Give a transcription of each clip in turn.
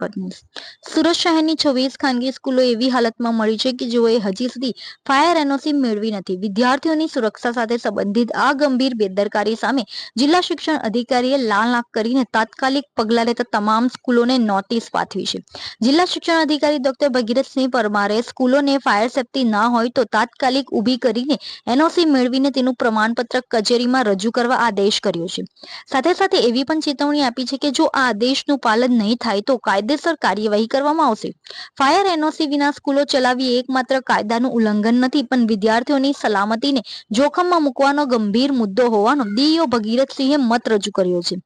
Goodness. Surat શહેરની છવ્વીસ ખાનગી સ્કૂલો એવી હાલતમાં મળી છે કે જેઓએ હજી સુધી ફાયર એનઓસી મેળવી નથી. વિદ્યાર્થીઓની સુરક્ષા સાથે સંબંધિત આ ગંભીર બેદરકારી સામે જિલ્લા શિક્ષણ અધિકારીએ લાલ આંખ કરીને તાત્કાલિક પગલાં લેતા તમામ સ્કૂલોને નોટિસ પાઠવી છે. જિલ્લા શિક્ષણ અધિકારી ડોક્ટર ભગીરથસિંહ પરમારે સ્કૂલોને ફાયર સેફટી ના હોય તો તાત્કાલિક ઊભી કરીને એનઓસી મેળવીને તેનું પ્રમાણપત્ર કચેરીમાં રજૂ કરવા આદેશ કર્યો છે. સાથે સાથે એવી પણ ચેતવણી આપી છે કે જો આ આદેશનું પાલન નહીં થાય તો કાયદેસર કાર્યવાહી કરવામાં આવશે. ફાયર એનઓસી વિના સ્કૂલો ચલાવવી એકમાત્ર કાયદાનું ઉલ્લંઘન નથી, પણ વિદ્યાર્થીઓની સલામતીને જોખમમાં મૂકવાનો ગંભીર મુદ્દો હોવાનો ડીઈઓ ભગીરથસિંહે મત રજૂ કર્યો છે.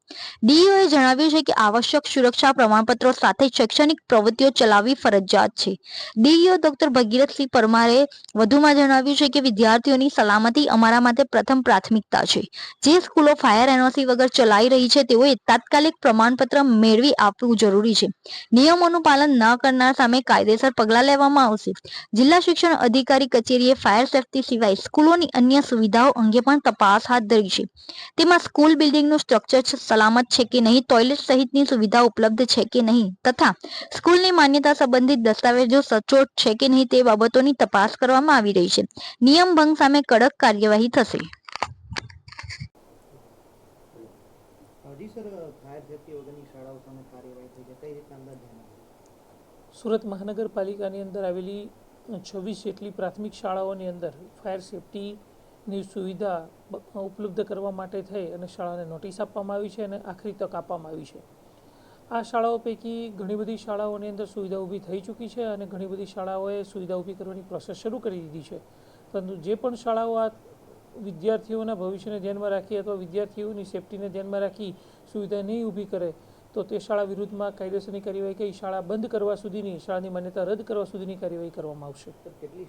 ડીઈઓએ જણાવ્યું છે કે આવશ્યક સુરક્ષા પ્રમાણપત્રો સાથે શૈક્ષણિક પ્રવૃત્તિઓ ચલાવવી ફરજિયાત છે. ડીઈઓ ડોક્ટર ભગીરથસિંહ પરમારે વધુમાં જણાવ્યું છે કે વિદ્યાર્થીઓની સલામતી અમારા માટે પ્રથમ પ્રાથમિકતા છે. જે સ્કૂલો ફાયર એનઓસી વગર ચલાવી રહી છે, તેઓએ તાત્કાલિક પ્રમાણપત્ર મેળવી આપવું જરૂરી છે. નિયમોનું પાલન ન કરનાર સામે કાયદેસર પગલાં લેવામાં આવશે. જિલ્લા શિક્ષણ અધિકારી કચેરીએ ફાયર સેફટી સિવાય સ્કૂલોની અન્ય સુવિધાઓ અંગે પણ તપાસ હાથ ધરી છે. તેમાં સ્કૂલ બિલ્ડિંગનું સ્ટ્રક્ચર સલામત છે કે નહીં, ટોયલેટ સહિતની સુવિધા ઉપલબ્ધ છે કે નહીં, તથા સ્કૂલની માન્યતા સંબંધિત દસ્તાવેજો સચોટ છે કે નહીં તે બાબતોની તપાસ કરવામાં આવી રહી છે. નિયમ ભંગ સામે કડક કાર્યવાહી થશે. હજી સર, ફાયર સેફટી વગરની શાળાઓ સામે કાર્યવાહી થઈ છે. કઈ રીતના સુરત મહાનગરપાલિકાની અંદર આવેલી છવ્વીસ જેટલી પ્રાથમિક શાળાઓની અંદર ફાયર સેફટીની સુવિધા ઉપલબ્ધ કરવા માટે થઈ અને શાળાને નોટિસ આપવામાં આવી છે અને આખરી તક આપવામાં આવી છે. આ શાળાઓ પૈકી ઘણી બધી શાળાઓની અંદર સુવિધા ઊભી થઈ ચૂકી છે અને ઘણી બધી શાળાઓએ સુવિધા ઊભી કરવાની પ્રોસેસ શરૂ કરી દીધી છે. પરંતુ જે પણ શાળાઓ આ વિદ્યાર્થીઓના ભવિષ્યને ધ્યાનમાં રાખી અથવા વિદ્યાર્થીઓની સેફટીને ધ્યાનમાં રાખી સુવિધા નહીં ઊભી કરે તો તે શાળા વિરુદ્ધમાં કાયદેસરની કાર્યવાહી કે શાળા બંધ કરવા સુધીની, શાળાની માન્યતા રદ કરવા સુધીની કાર્યવાહી કરવામાં આવશે. કેટલી